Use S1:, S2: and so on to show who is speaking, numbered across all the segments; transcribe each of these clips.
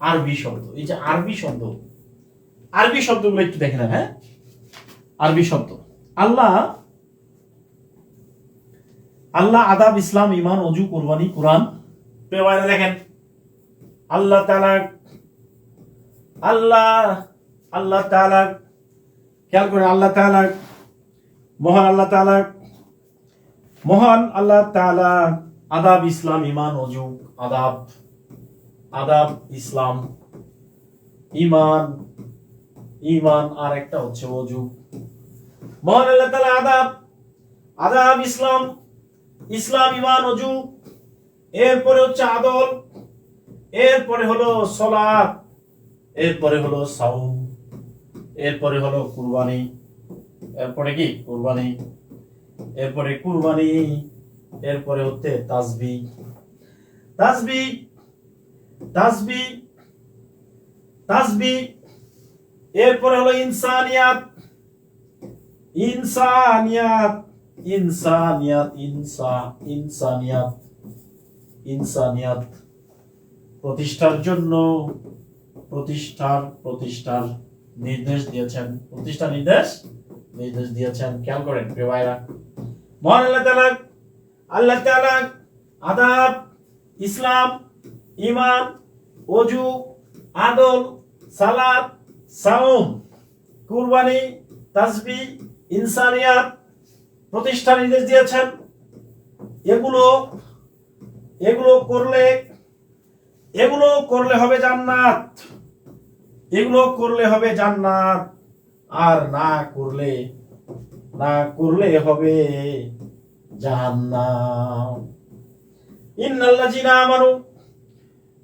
S1: আরবি শব্দ। এই যে আরবি শব্দ, আরবি শব্দগুলো একটু দেখে নেন হ্যাঁ? আরবি শব্দ। আল্লাহ আল্লাহ আদাব, ইসলাম ইমান অজু, কোরবানি, কোরআন। দেখেন, আল্লাহ তাআলা, আল্লাহ আল্লাহ তাআলা, খেয়াল করে আল্লাহ তাআলা মহান আল্লাহ তাআলা, মহান আল্লাহ তাআলা আদাব, ইসলাম ইমান অজু, আদাব। আদাব, ইসলাম ইমান ইমান আর একটা হচ্ছে অজু মহান আল্লাহ তাআলা আদাব আদাব, ইসলাম ইসলাম ইমান অজু এরপরে হচ্ছে আদল, এরপরে হলো সলাৎ এরপরে হলো সাউম এরপরে হলো কুরবানি, এরপরে কি? কুরবানি, এরপরে কুরবানি, এরপরে হচ্ছে তাসবি তাসবি তাসবি তাসবি, এরপরে হলো ইনসানিয়াত ইনসানিয়াত ইনসানিয়াত, ইনসা, ইনসানিয়াত ইনসানিয়াত। প্রতিষ্ঠার জন্য প্রতিষ্ঠার প্রতিষ্ঠার নির্দেশ দিয়েছেন। প্রতিষ্ঠা নির্দেশ? নির্দেশ দিয়েছেন। খেয়াল করেন মহান আল্লাহ তাআলা আল্লাহ আদাব, ইসলাম ইমান অজু, আদল সালাদ সাউম কুরবানি তাসবি ইনসানিয়াত প্রতিষ্ঠা নির্দেশ দিয়েছেন। এগুলো এগুলো করলে এগুলো করলে হবে জান্নাত। এগুলো করলে হবে জান্নাত। আর না করলে না করলে হবে জাহান্নাম। ইন্নাল্লাযিনা আমানু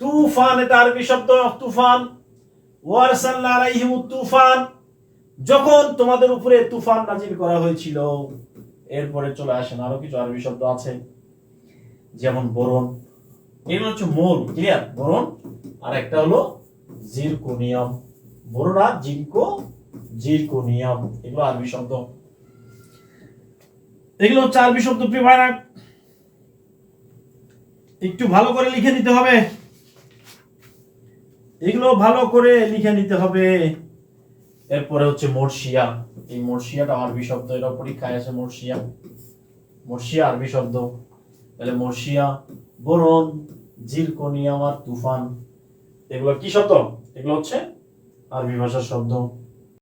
S1: তুফান, এটা আরবি শব্দ তুফান। ওয়ারসাল্লা তুফান। যখন তোমাদের উপরে তুফান নাজিল করা হয়েছিল, এরপরে চলে আসেন। আরও কিছু আরবি শব্দ আছে, যেমন বরণ এগুলো হচ্ছে মূল, ক্লিয়ার? বরণ আর একটা হলো জিরকোনিয়াম। আর জিনকো, জিরকোনিয়াম। এগুলো আরবি শব্দ। এগুলো হচ্ছে আরবি শব্দ, প্রিয় একটু ভালো করে লিখে নিতে হবে। এগুলো ভালো করে লিখে নিতে হবে। এরপরে হচ্ছে মর্শিয়া। এই মর্শিয়াটা আরবি শব্দ এটা পরীক্ষায় আছে মর্শিয়া। মর্শিয়া আরবি শব্দ। তাহলে মর্শিয়া বরণ জিরকোনিয়াম আর তুফান। এগুলো কি শব্দ? এগুলো হচ্ছে আরবি ভাষার শব্দ।